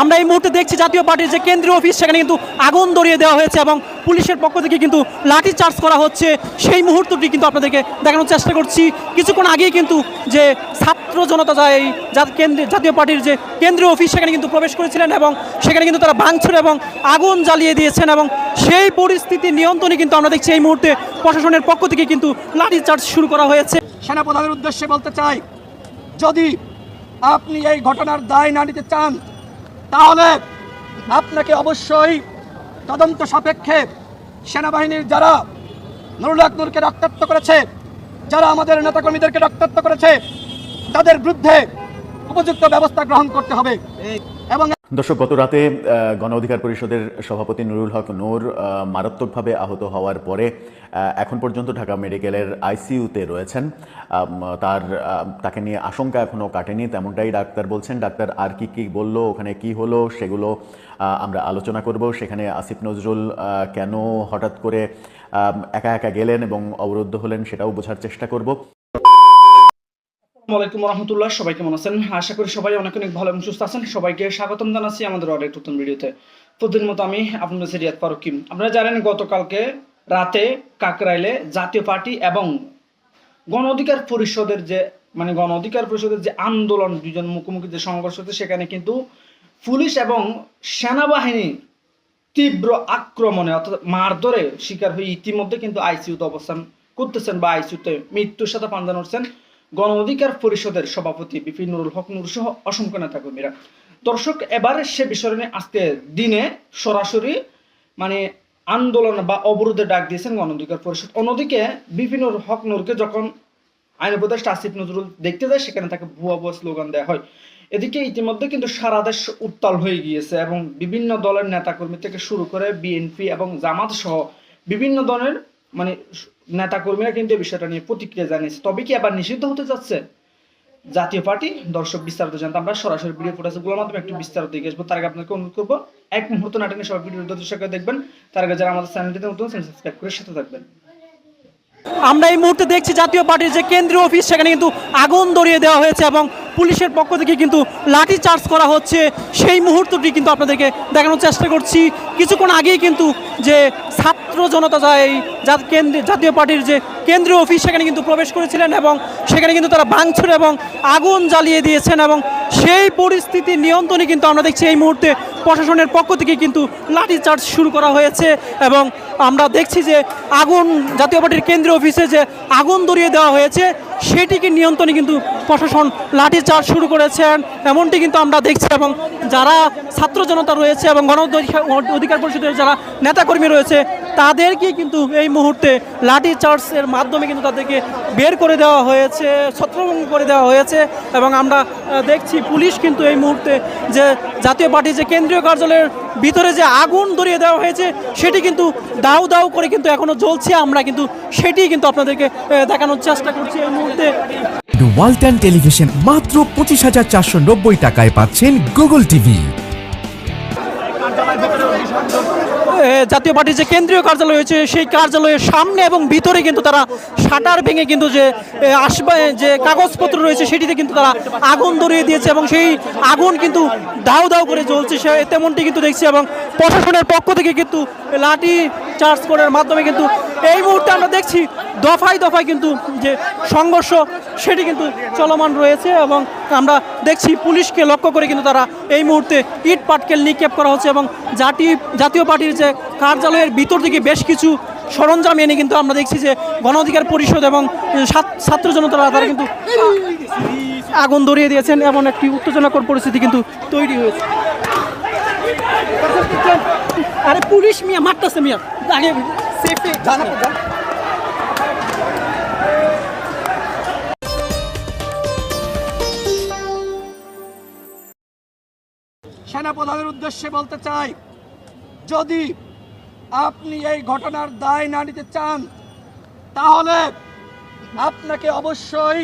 আমরা এই মুহূর্তে দেখছি জাতীয় পার্টির যে কেন্দ্রীয় অফিস, সেখানে কিন্তু আগুন ধরিয়ে দেওয়া হয়েছে এবং পুলিশের পক্ষ থেকে কিন্তু লাঠি চার্জ করা হচ্ছে। সেই মুহূর্তটি কিন্তু আপনাদেরকে দেখানোর চেষ্টা করছি। কিছুক্ষণ আগেই কিন্তু যে ছাত্র জনতা যায় এই জাতীয় পার্টির যে কেন্দ্রীয় অফিস, সেখানে কিন্তু প্রবেশ করেছিলেন এবং সেখানে কিন্তু তারা ভাঙচুর এবং আগুন জ্বালিয়ে দিয়েছেন এবং সেই পরিস্থিতি নিয়ন্ত্রণে কিন্তু আমরা দেখছি এই মুহূর্তে প্রশাসনের পক্ষ থেকে কিন্তু লাঠি চার্জ শুরু করা হয়েছে। সেনাপ্রধানের উদ্দেশ্যে বলতে চাই, যদি আপনি এই ঘটনার দায় না নিতে চান তাহলে আপনাকে অবশ্যই তদন্ত সাপেক্ষে সেনাবাহিনীর যারা নুরুল আকনুরকে নূরকে রক্তাক্ত করেছে যারা আমাদের নেতাকর্মীদেরকে রক্তাক্ত করেছে তাদের বিরুদ্ধে উপযুক্ত ব্যবস্থা গ্রহণ করতে হবে। এবং দর্শক, গত রাতে গণ অধিকার পরিষদের সভাপতি নুরুল হক নূর মারাত্মকভাবে আহত হওয়ার পরে এখন পর্যন্ত ঢাকা মেডিকেলের আইসিইউতে রয়েছেন। তার তাকে নিয়ে আশঙ্কা এখনও কাটেনি, তেমনটাই ডাক্তার বলছেন। ডাক্তার আর কি কী বলল, ওখানে কি হলো, সেগুলো আমরা আলোচনা করব। সেখানে আসিফ নজরুল কেন হঠাৎ করে একা একা গেলেন এবং অবরুদ্ধ হলেন, সেটাও বোঝার চেষ্টা করব। আসসালামাইকুম রহমতুল্লাহ সবাই কেমন আছেন? আশা করি সবাই অনেক অনেক ভালো এবং সুস্থ আছেন। সবাইকে স্বাগতম জানাচ্ছি আমাদের আরেক নতুন ভিডিওতে। প্রতিদিন মতো আমি আপনাদের সিরিয়াত ফারুকিম আপনারা জানেন গতকালকে রাতে কাকরাইলে জাতীয় পার্টি এবং গণ অধিকার পরিষদের যে মানে গণ অধিকার পরিষদের যে আন্দোলন, দুজন মুখোমুখি যে সংঘর্ষ হচ্ছে, সেখানে কিন্তু পুলিশ এবং সেনাবাহিনী তীব্র আক্রমণে অর্থাৎ মারধরে শিকার হয়ে ইতিমধ্যে কিন্তু আইসিইউতে অবস্থান করতেছেন বা আইসিইউতে মৃত্যুর সাথে পাঞ্জা নড়ছেন। গণ অধিকার পরিষদের সভাপতি বিপিন নুরুল হক নূর সহ অসংখ্য নেতাকর্মীরা। দর্শক, এবার সে বিষয় নিয়ে আজকে দিনে সরাসরি মানে আন্দোলন বা অবরোধে ডাক দিয়েছেন গণ অধিকার পরিষদ। অন্যদিকে, বিপিন হক নুরকে যখন আইন উপদেষ্টা আসিফ নজরুল দেখতে যায়, সেখানে তাকে ভুয়া ভুয়া স্লোগান দেওয়া হয়। এদিকে ইতিমধ্যে কিন্তু সারা দেশ উত্তাল হয়ে গিয়েছে এবং বিভিন্ন দলের নেতাকর্মী থেকে শুরু করে বিএনপি এবং জামাত সহ বিভিন্ন দলের মানে নেতাকর্মীরা কিন্তু এই বিষয়টা নিয়ে প্রতিক্রিয়া জানিয়েছে। তবে কি আবার নিষিদ্ধ হতে যাচ্ছে? জাতীয় পার্টি, দর্শক বিস্তারিত জানতে আমরা সরাসরি ভিডিও ফুটেজগুলোর মাধ্যমে একটু বিস্তারিত দেখে আসব। তার আগে আপনাকে অনুরোধ করব, এক মুহূর্ত নাটকে সব ভিডিও দর্শকরা দেখবেন। তার আগে যারা আমাদের চ্যানেলটিতে নতুন সাবস্ক্রাইব করে সাথে থাকবেন। আমরা এই মুহূর্তে দেখছি জাতীয় পার্টির যে কেন্দ্রীয় অফিস, সেখানে কিন্তু আগুন ধরিয়ে দেওয়া হয়েছে এবং পুলিশের পক্ষ থেকে কিন্তু লাঠি চার্জ করা হচ্ছে। সেই মুহূর্তটি কিন্তু আপনাদেরকে দেখানোর চেষ্টা করছি। কিছুক্ষণ আগেই কিন্তু যে ছাত্র জনতা যায় এই জাতীয় পার্টির যে কেন্দ্রীয় অফিস, সেখানে কিন্তু প্রবেশ করেছিলেন এবং সেখানে কিন্তু তারা ভাঙচুর এবং আগুন জ্বালিয়ে দিয়েছেন এবং সেই পরিস্থিতি নিয়ন্ত্রণে কিন্তু আমরা দেখছি এই মুহূর্তে প্রশাসনের পক্ষ থেকে কিন্তু লাঠি চার্জ শুরু করা হয়েছে এবং আমরা দেখছি যে আগুন, জাতীয় পার্টির কেন্দ্রীয় অফিসে যে আগুন ধরিয়ে দেওয়া হয়েছে, সেটিকে নিয়ন্ত্রণে কিন্তু প্রশাসন লাঠি চার্জ শুরু করেছেন এমনটি কিন্তু আমরা দেখছি এবং যারা ছাত্র জনতা রয়েছে এবং গণ অধিকার পরিষদের যারা নেতাকর্মী রয়েছে তাদেরকে কিন্তু এই মুহূর্তে লাঠি চার্জের মাধ্যমে কিন্তু তাদেরকে বের করে দেওয়া হয়েছে, ছত্রভঙ্গ করে দেওয়া হয়েছে এবং আমরা দেখছি পুলিশ কিন্তু এই মুহূর্তে যে জাতীয় পার্টির যে কেন্দ্রীয় কার্যালয়ের ভিতরে যে আগুন ধরিয়ে দেওয়া হয়েছে, সেটি কিন্তু দাউ দাউ করে কিন্তু এখনও জ্বলছে। আমরা কিন্তু সেটি কিন্তু আপনাদেরকে দেখানোর চেষ্টা করছি এই মুহূর্তে। ওয়ালটন টেলিভিশন মাত্র পঁচিশ হাজার চারশো নব্বই টাকায় পাচ্ছেন গুগল টিভি। জাতীয় পার্টির যে কেন্দ্রীয় কার্যালয় রয়েছে, সেই কার্যালয়ের সামনে এবং ভিতরে কিন্তু তারা শাটার ভেঙে কিন্তু যে আসবে, যে কাগজপত্র রয়েছে, সেটিতে কিন্তু তারা আগুন ধরিয়ে দিয়েছে এবং সেই আগুন কিন্তু দাউ দাউ করে জ্বলছে। সে, তেমনটি কিন্তু দেখছি এবং প্রশাসনের পক্ষ থেকে কিন্তু লাঠি চার্জ করার মাধ্যমে কিন্তু এই মুহূর্তে আমরা দেখছি দফায় দফায় কিন্তু যে সংঘর্ষ, সেটি কিন্তু চলমান রয়েছে এবং আমরা দেখছি পুলিশকে লক্ষ্য করে কিন্তু তারা এই মুহূর্তে ইট পাটকেল নিক্ষেপ করা হচ্ছে এবং জাতি, জাতীয় পার্টির যে কার্যালয়ের ভিতর থেকে বেশ কিছু সরঞ্জাম এনে কিন্তু আমরা দেখছি যে গণ অধিকার পরিষদ এবং ছাত- ছাত্র জনতারা তারা কিন্তু আগুন ধরিয়ে দিয়েছেন এমন একটি উত্তেজনাকর পরিস্থিতি কিন্তু তৈরি হয়েছে। আরে পুলিশ মিয়া মারতেছে মিয়া। আগে সেফে সেনাপ্রধানের উদ্দেশ্যে বলতে চাই যদি আপনি এই ঘটনার দায় না নিতে চান তাহলে আপনাকে অবশ্যই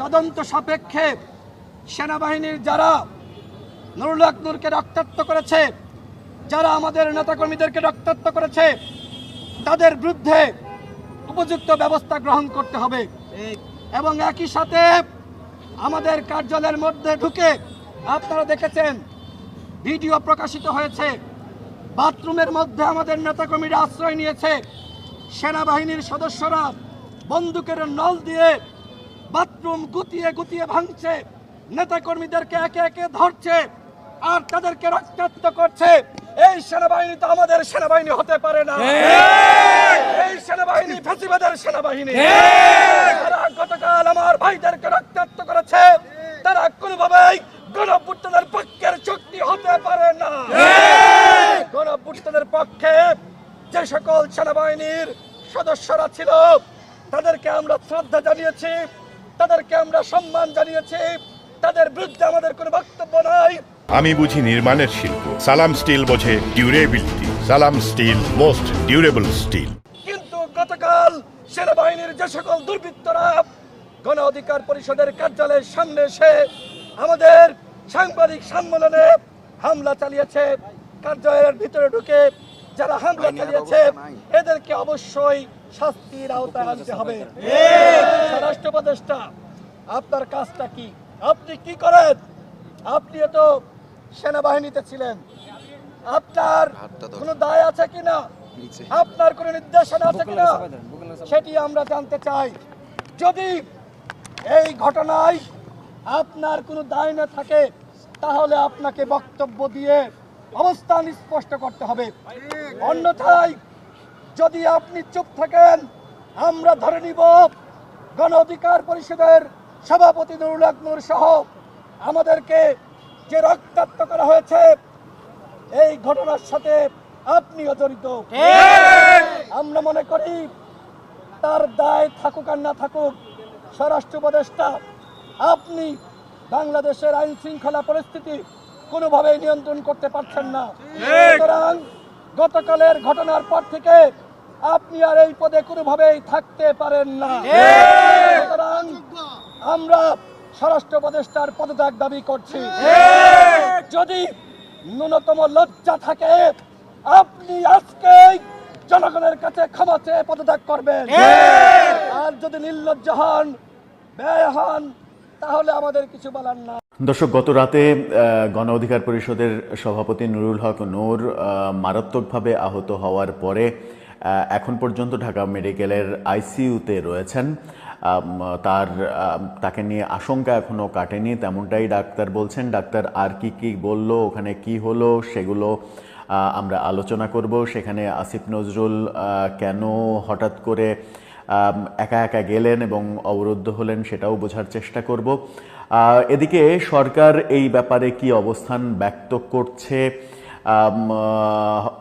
তদন্ত সাপেক্ষে সেনাবাহিনীর যারা নুরুল হক নূরকে রক্তাক্ত করেছে। যারা আমাদের নেতাকর্মীদেরকে রক্তাক্ত করেছে, তাদের বিরুদ্ধে উপযুক্ত ব্যবস্থা গ্রহণ করতে হবে। এবং একই সাথে আমাদের কার্যালয়ের মধ্যে ঢুকে আপনারা দেখেছেন, ভিডিও প্রকাশিত হয়েছে। বাথরুমের মধ্যে আমাদের নেতাকর্মীরা আশ্রয় নিয়েছে। সেনাবাহিনীর সদস্যরা বন্দুকের নল দিয়ে বাথরুম গুতিয়ে গুতিয়ে ভাঙছে। নেতাকর্মীদেরকে একে একে ধরছে। আর তাদেরকে রক্তাক্ত করছে। এই সেনাবাহিনী তো আমাদের সেনাবাহিনী হতে পারে না। এই সেনাবাহিনী ফেসিবাদের সেনাবাহিনী। তারা গতকাল আমার ভাইদেরকে রক্তাক্ত করেছে। তারা কোনোভাবেই গণপুত্রদের পক্ষের শক্তি হতে পারে না। গণপুত্রদের পক্ষে যে সকল সেনাবাহিনীর সদস্যরা ছিল তাদেরকে আমরা শ্রদ্ধা জানিয়েছি তাদেরকে আমরা সম্মান জানিয়েছি। তাদের বিরুদ্ধে আমাদের কোনো বক্তব্য নাই। আমি বুঝি নির্মাণের শিল্প। সালাম স্টিল বোঝে ডিউরেবিলিটি সালাম স্টিল মোস্ট ডিউরেবল স্টিল কিন্তু গতকাল সেনাবাহিনীর যে সকল দুর্বৃত্তরা গণ অধিকার পরিষদের কার্যালয়ের সামনে এসে আমাদের সাংবাদিক সম্মেলনে হামলা চালিয়েছে কার্যালয়ের ভিতরে ঢুকে যারা হামলা চালিয়েছে এদেরকে অবশ্যই শাস্তির আওতায় আনতে হবে। স্বরাষ্ট্র উপদেষ্টা আপনার কাজটা কি? আপনি কি করেন? আপনিও তো সেনাবাহিনীতে ছিলেন। আপনার কোনো দায় আছে কিনা আপনার কোনো নির্দেশনা আছে কিনা সেটি আমরা জানতে চাই। যদি এই ঘটনায় আপনার কোনো দায় না থাকে তাহলে আপনাকে বক্তব্য দিয়ে অবস্থান স্পষ্ট করতে হবে। অন্যথায় যদি আপনি চুপ থাকেন আমরা ধরে নিব গণ অধিকার পরিষদের সভাপতি নুরুল হক নূর সহ আমাদেরকে যে রক্তাক্ত করা হয়েছে এই ঘটনার সাথে আপনিও জড়িত। আমরা মনে করি তার দায় থাকুক আর না থাকুক স্বরাষ্ট্র উপদেষ্টা আপনি বাংলাদেশের আইন শৃঙ্খলা পরিস্থিতি কোনোভাবেই নিয়ন্ত্রণ করতে পারছেন না। সুতরাং গতকালের ঘটনার পর থেকে আপনি আর এই পদে কোনোভাবেই থাকতে পারেন না। সুতরাং আমরা স্বরাষ্ট্র উপদেষ্টার পদত্যাগ দাবি করছি। যদি ন্যূনতম লজ্জা থাকে, আপনি আজকে জনগণের কাছে ক্ষমা চেয়ে পদত্যাগ করবেন। আর যদি নির্লজ্জ হন, ব্যয় হন, তাহলে আমাদের কিছু বলার না। দর্শক, গত রাতে গণ অধিকার পরিষদের সভাপতি নুরুল হক নূর মারাত্মকভাবে আহত হওয়ার পরে এখন পর্যন্ত ঢাকা মেডিকেলের আইসিইউতে রয়েছেন। তার তাকে নিয়ে আশঙ্কা এখনও কাটেনি, তেমনটাই ডাক্তার বলছেন। ডাক্তার আর কি কি বলল, ওখানে কি হলো, সেগুলো আমরা আলোচনা করব। সেখানে আসিফ নজরুল কেন হঠাৎ করে একা একা গেলেন এবং অবরুদ্ধ হলেন সেটাও বোঝার চেষ্টা করব। এদিকে সরকার এই ব্যাপারে কি অবস্থান ব্যক্ত করছে?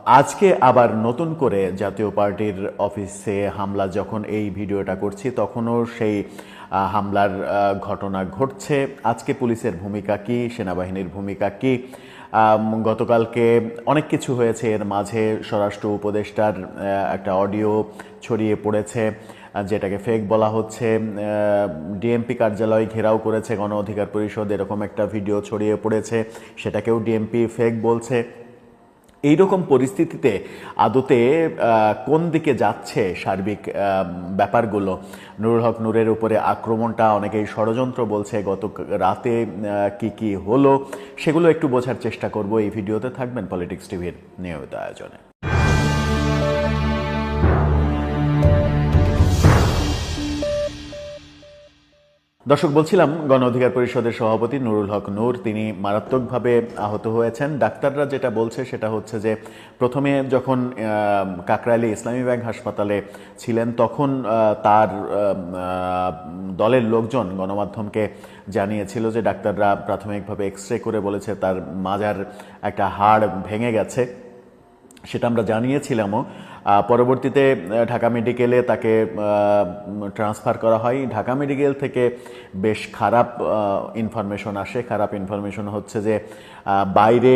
আজকে আবার নতুন করে জাতীয় পার্টির অফিসে হামলা যখন এই ভিডিওটা করছি, তখনও সেই হামলার ঘটনা ঘটছে। আজকে পুলিশের ভূমিকা কি, সেনাবাহিনীর ভূমিকা কি? গতকালকে অনেক কিছু হয়েছে। এর মাঝে স্বরাষ্ট্র উপদেষ্টার একটা অডিও ছড়িয়ে পড়েছে যেটাকে ফেক বলা হচ্ছে। ডিএমপি কার্যালয় ঘেরাও করেছে, গণ অধিকার পরিষদ, এরকম একটা ভিডিও ছড়িয়ে পড়েছে। সেটাকেও ডিএমপি ফেক বলছে। এইরকম পরিস্থিতিতে আদতে কোন দিকে যাচ্ছে সার্বিক ব্যাপারগুলো? নুরুল হক নূরের উপরে আক্রমণটা অনেকেই ষড়যন্ত্র বলছে, গত রাতে কি কি হলো, সেগুলো একটু বোঝার চেষ্টা করব। এই ভিডিওতে থাকবেন পলিটিক্স টিভির নিয়মিত আয়োজনে। দর্শক, বলছিলাম, গণ অধিকার পরিষদের সভাপতি নুরুল হক নূর। তিনি মারাত্মকভাবে আহত হয়েছেন। ডাক্তাররা যেটা বলছে সেটা হচ্ছে যে, প্রথমে যখন কাকরাইলে ইসলামী ব্যাংক হাসপাতালে ছিলেন, তখন তার দলের লোকজন গণমাধ্যমকে জানিয়েছিল যে, ডাক্তাররা প্রাথমিকভাবে এক্স রে করে বলেছে তার মাজার একটা হাড় ভেঙে গেছে। সেটা আমরা জানিয়েছিলামও। পরবর্তীতে ঢাকা মেডিকেলে তাকে ট্রান্সফার করা হয়। ঢাকা মেডিকেল থেকে বেশ খারাপ ইনফরমেশন আসে। খারাপ ইনফরমেশন হচ্ছে যে বাইরে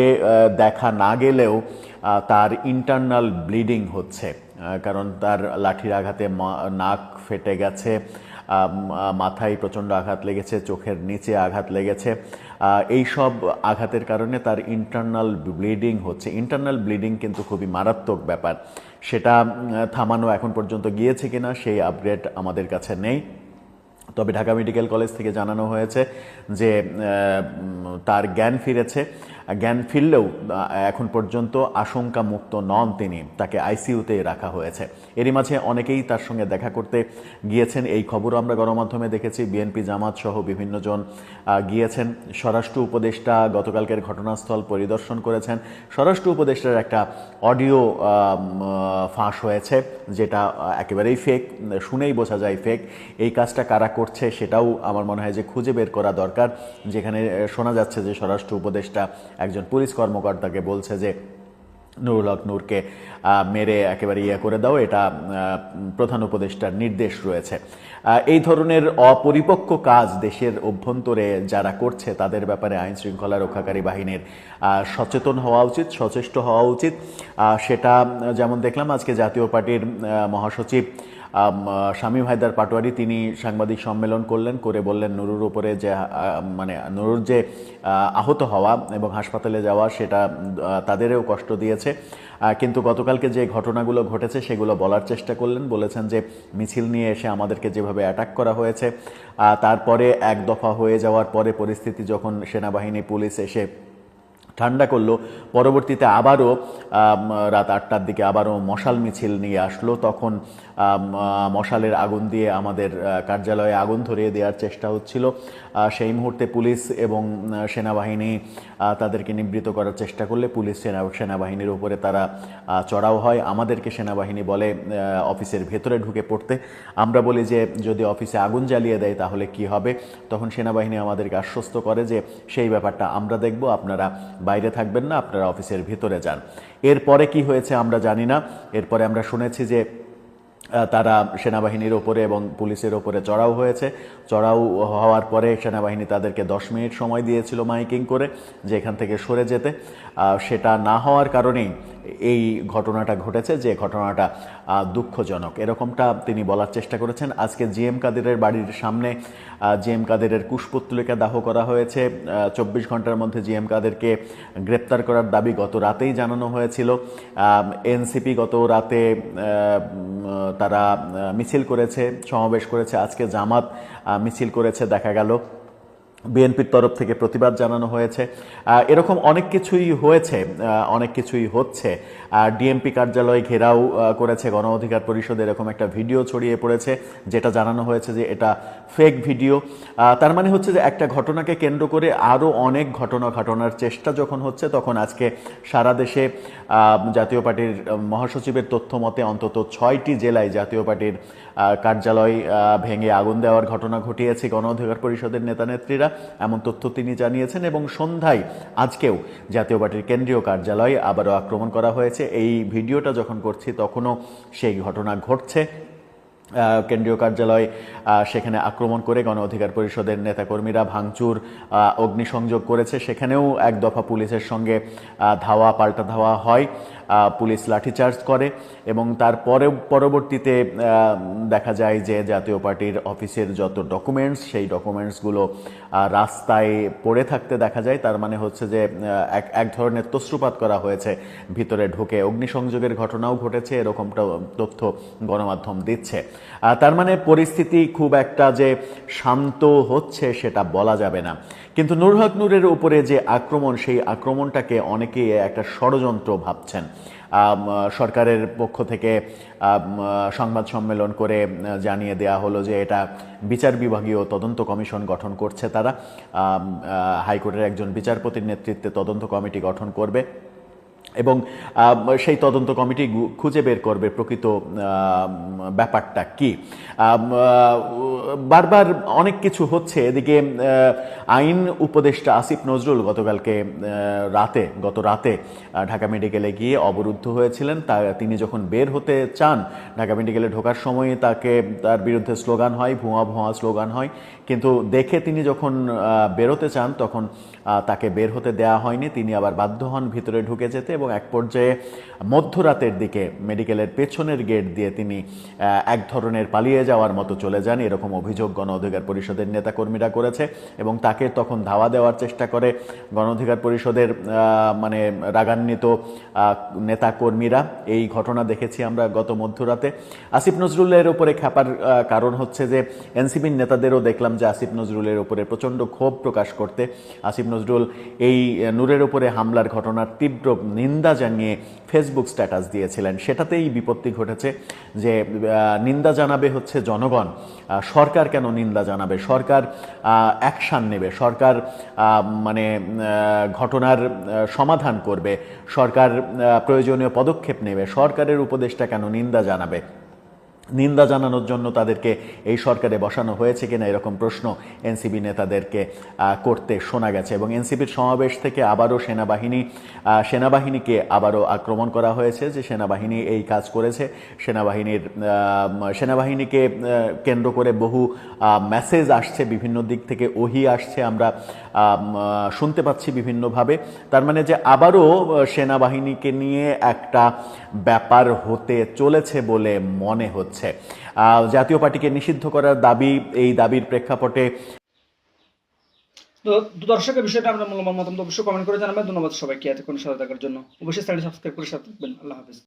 দেখা না গেলেও তার ইন্টারনাল ব্লিডিং হচ্ছে। কারণ তার লাঠির আঘাতে নাক ফেটে গেছে। মাথায় প্রচণ্ড আঘাত লেগেছে, চোখের নিচে আঘাত লেগেছে। এই সব আঘাতের কারণে তার ইন্টারনাল ব্লিডিং হচ্ছে। ইন্টারনাল ব্লিডিং কিন্তু খুবই মারাত্মক ব্যাপার। সেটা থামানো এখন পর্যন্ত গিয়েছে কিনা সেই আপডেট আমাদের কাছে নেই। তবে ঢাকা মেডিকেল কলেজ থেকে জানানো হয়েছে যে তার জ্ঞান ফিরেছে। জ্ঞান ফিরলেও এখন পর্যন্ত আশঙ্কা মুক্ত নন তিনি। তাকে আইসিইউতে রাখা হয়েছে। এরই মাঝে অনেকেই তার সঙ্গে দেখা করতে গিয়েছেন। এই খবরও আমরা গণমাধ্যমে দেখেছি। বিএনপি, জামাত সহ বিভিন্ন জন গিয়েছেন। স্বরাষ্ট্র উপদেষ্টা গতকালকের ঘটনাস্থল পরিদর্শন করেছেন। স্বরাষ্ট্র উপদেষ্টার একটা অডিও ফাঁস হয়েছে, যেটা একেবারেই ফেক শুনেই বোঝা যায় ফেক এই কাজটা কারা করছে সেটাও আমার মনে হয় যে খুঁজে বের করা দরকার। যেখানে শোনা যাচ্ছে যে স্বরাষ্ট্র উপদেষ্টা একজন পুলিশ কর্মকর্তাকে বলছে যে, নুরুল হক নূরকে মেরে একেবারে ইয়ে করে দাও, এটা প্রধান উপদেষ্টার নির্দেশ রয়েছে। এই ধরনের অপরিপক্ক কাজ দেশের অভ্যন্তরে যারা করছে, তাদের ব্যাপারে আইন শৃঙ্খলা রক্ষাকারী বাহিনীর সচেতন হওয়া উচিত, সচেষ্ট হওয়া উচিত। সেটা, যেমন দেখলাম, আজকে জাতীয় পার্টির মহাসচিব শামীম হায়দার পাটোয়ারি তিনি সাংবাদিক সম্মেলন করলেন, করে বললেন, নুরুর উপরে যে মানে নুরুর যে আহত হওয়া এবং হাসপাতালে যাওয়া, সেটা তাদেরও কষ্ট দিয়েছে। কিন্তু গতকালকে যে ঘটনাগুলো ঘটেছে, সেগুলো বলার চেষ্টা করলেন। বলেছেন যে, মিছিল নিয়ে এসে আমাদেরকে যেভাবে অ্যাটাক করা হয়েছে তারপরে এক দফা হয়ে যাওয়ার পরে পরিস্থিতি যখন সেনাবাহিনী, পুলিশ এসে ঠান্ডা করল। পরবর্তীতে আবারও রাত আটটার দিকে আবারও মশাল মিছিল নিয়ে আসলো। তখন মশালের আগুন দিয়ে আমাদের কার্যালয়ে আগুন ধরিয়ে দেওয়ার চেষ্টা হচ্ছিল। সেই মুহূর্তে পুলিশ এবং সেনাবাহিনী তাদেরকে নিবৃত করার চেষ্টা করলে পুলিশ সেনা, সেনাবাহিনীর উপরে তারা চড়াও হয়। আমাদেরকে সেনাবাহিনী বলে অফিসের ভেতরে ঢুকে পড়তে। আমরা বলি যে, যদি অফিসে আগুন জ্বালিয়ে দেয় তাহলে কি হবে? তখন সেনাবাহিনী আমাদেরকে আশ্বস্ত করে যে, সেই ব্যাপারটা আমরা দেখব। আপনারা বাইরে থাকবেন না, আপনারা অফিসের ভিতরে যান। এরপরে কি হয়েছে আমরা জানি না। এরপরে আমরা শুনেছি যে তারা সেনাবাহিনীর ওপরে এবং পুলিশের ওপরে চড়াও হয়েছে। চড়াও হওয়ার পরে সেনাবাহিনী তাদেরকে দশ মিনিট সময় দিয়েছিল মাইকিং করে যে এখান থেকে সরে যেতে। সেটা না হওয়ার কারণেই এই ঘটনাটা ঘটেছে, যে ঘটনাটা দুঃখজনক। এরকমটা তিনি বলার চেষ্টা করেছেন। আজকে জি এম কাদেরের বাড়ির সামনে জি এম কাদেরের কুশপুত্তলিকা দাহ করা হয়েছে। চব্বিশ ঘণ্টার মধ্যে জি এম কাদেরকে গ্রেপ্তার করার দাবি গত রাতেই জানানো হয়েছিল। এনসিপি গত রাতে তারা মিছিল করেছে, সমাবেশ করেছে। আজকে জামাত মিছিল করেছে, দেখা গেল। বিএনপির তরফ থেকে প্রতিবাদ জানানো হয়েছে। এরকম অনেক কিছুই হয়েছে অনেক কিছুই হচ্ছে। আর ডিএমপি কার্যালয় ঘেরাও করেছে গণ অধিকার পরিষদ এরকম একটা ভিডিও ছড়িয়ে পড়েছে, যেটা জানানো হয়েছে যে এটা ফেক ভিডিও তার মানে হচ্ছে যে একটা ঘটনাকে কেন্দ্র করে আরও অনেক ঘটনা ঘটনার চেষ্টা যখন হচ্ছে, তখন আজকে সারা দেশে জাতীয় পার্টির মহাসচিবের তথ্য মতে অন্তত ছয়টি জেলায় জাতীয় পার্টির কার্যালয় ভেঙে আগুন দেওয়ার ঘটনা ঘটিয়েছে গণ অধিকার পরিষদের নেতা নেত্রীরা, এমন তথ্য তিনি জানিয়েছেন এবং সন্ধ্যায় আজকেও জাতীয় পার্টির কেন্দ্রীয় কার্যালয় আবারও আক্রমণ করা হয়েছে। এই ভিডিওটা যখন করছি তখনও সেই ঘটনা ঘটছে। কেন্দ্রীয় কার্যালয় সেখানে আক্রমণ করে গণ অধিকার পরিষদের নেতাকর্মীরা ভাঙচুর অগ্নিসংযোগ করেছে। সেখানেও এক দফা পুলিশের সঙ্গে ধাওয়া, পাল্টা ধাওয়া হয়। পুলিশ লাঠিচার্জ করে এবং তারপরে পরবর্তীতে দেখা যায় যে জাতীয় পার্টির অফিসের যত ডকুমেন্টস সেই ডকুমেন্টসগুলো রাস্তায় পড়ে থাকতে দেখা যায়। তার মানে হচ্ছে যে এক এক ধরনের তশ্রুপাত করা হয়েছে। ভিতরে ঢুকে অগ্নিসংযোগের ঘটনাও ঘটেছে, এরকমটা তথ্য গণমাধ্যম দিচ্ছে। তার মানে পরিস্থিতি খুব একটা যে শান্ত হচ্ছে সেটা বলা যাবে না। কিন্তু নূর হক নূরের উপরে যে আক্রমণ, সেই আক্রমণটাকে অনেকেই একটা ষড়যন্ত্র ভাবছেন। সরকারের পক্ষ থেকে সংবাদ সম্মেলন করে জানিয়ে দেয়া হলো যে এটা বিচার বিভাগীয় তদন্ত কমিশন গঠন করছে তারা। হাইকোর্টের একজন বিচারপতির নেতৃত্বে তদন্ত কমিটি গঠন করবে। এবং সেই তদন্ত কমিটি খুঁজে বের করবে প্রকৃত ব্যাপারটা কি। বারবার অনেক কিছু হচ্ছে। এদিকে আইন উপদেষ্টা আসিফ নজরুল গতকালকে রাতে, গত রাতে ঢাকা মেডিকেলে গিয়ে অবরুদ্ধ হয়েছিলেন। তা, তিনি যখন বের হতে চান, ঢাকা মেডিকেলে ঢোকার সময় তাকে, তার বিরুদ্ধে স্লোগান হয়, ভুয়া ভুয়া স্লোগান হয়। কিন্তু দেখে তিনি যখন বেরোতে চান, তখন তাকে বের হতে দেয়া হয়নি। তিনি আবার বাধ্য হন ভিতরে ঢুকে যেতে এবং এক পর্যায়ে মধ্যরাতের দিকে মেডিকেলের পেছনের গেট দিয়ে তিনি এক ধরনের পালিয়ে যাওয়ার মতো চলে যান। এরকম অভিযোগ গণ অধিকার পরিষদের নেতাকর্মীরা করেছে এবং তাকে তখন ধাওয়া দেওয়ার চেষ্টা করে গণ অধিকার পরিষদের মানে রাগান্বিত নেতাকর্মীরা। এই ঘটনা দেখেছি আমরা গত মধ্যরাতে। আসিফ নজরুলের উপরে খ্যাপার কারণ হচ্ছে যে এনসিপির নেতাদেরও দেখলাম যে আসিফ নজরুলের উপরে প্রচণ্ড ক্ষোভ প্রকাশ করতে আসিফ নজরুল এই নূরের উপরে হামলার ঘটনার তীব্র নিন্দা জানিয়ে ফেসবুক স্ট্যাটাস দিয়েছিলেন। সেটাতেই বিপত্তি ঘটেছে যে নিন্দা জানাবে হচ্ছে জনগণ। সরকার কেন নিন্দা জানাবে? সরকার অ্যাকশান নেবে। সরকার মানে ঘটনার সমাধান করবে। সরকার প্রয়োজনীয় পদক্ষেপ নেবে। সরকারের উপদেষ্টা কেন নিন্দা জানাবে? নিন্দা জানানোর জন্য তাদেরকে এই সরকারে বসানো হয়েছে কিনা এরকম প্রশ্ন এনসিবি নেতাদেরকে করতে শোনা গেছে এবং এনসিবির সমাবেশ থেকে আবারও সেনাবাহিনী সেনাবাহিনীকে আবারও আক্রমণ করা হয়েছে যে সেনাবাহিনী এই কাজ করেছে। সেনাবাহিনীর সেনাবাহিনীকে কেন্দ্র করে বহু মেসেজ আসছে বিভিন্ন দিক থেকে, ওহি আসছে আমরা শুনতে পাচ্ছি বিভিন্নভাবে। তার মানে যে আবারও সেনাবাহিনীকে নিয়ে একটা ব্যাপার হতে চলেছে বলে মনে হচ্ছে। আহ, জাতীয় পার্টিকে নিষিদ্ধ করার দাবি এই দাবির প্রেক্ষাপটে তো দর্শকের বিষয়টা আমরা মূল্যবান মতামত অবশ্যই কমেন্ট করে জানাবেন। ধন্যবাদ সবাইকে এতক্ষণ সাথে থাকার জন্য। অবশ্যই চ্যানেল সাবস্ক্রাইব করে সাথে থাকবেন। আল্লাহ হাফিজ।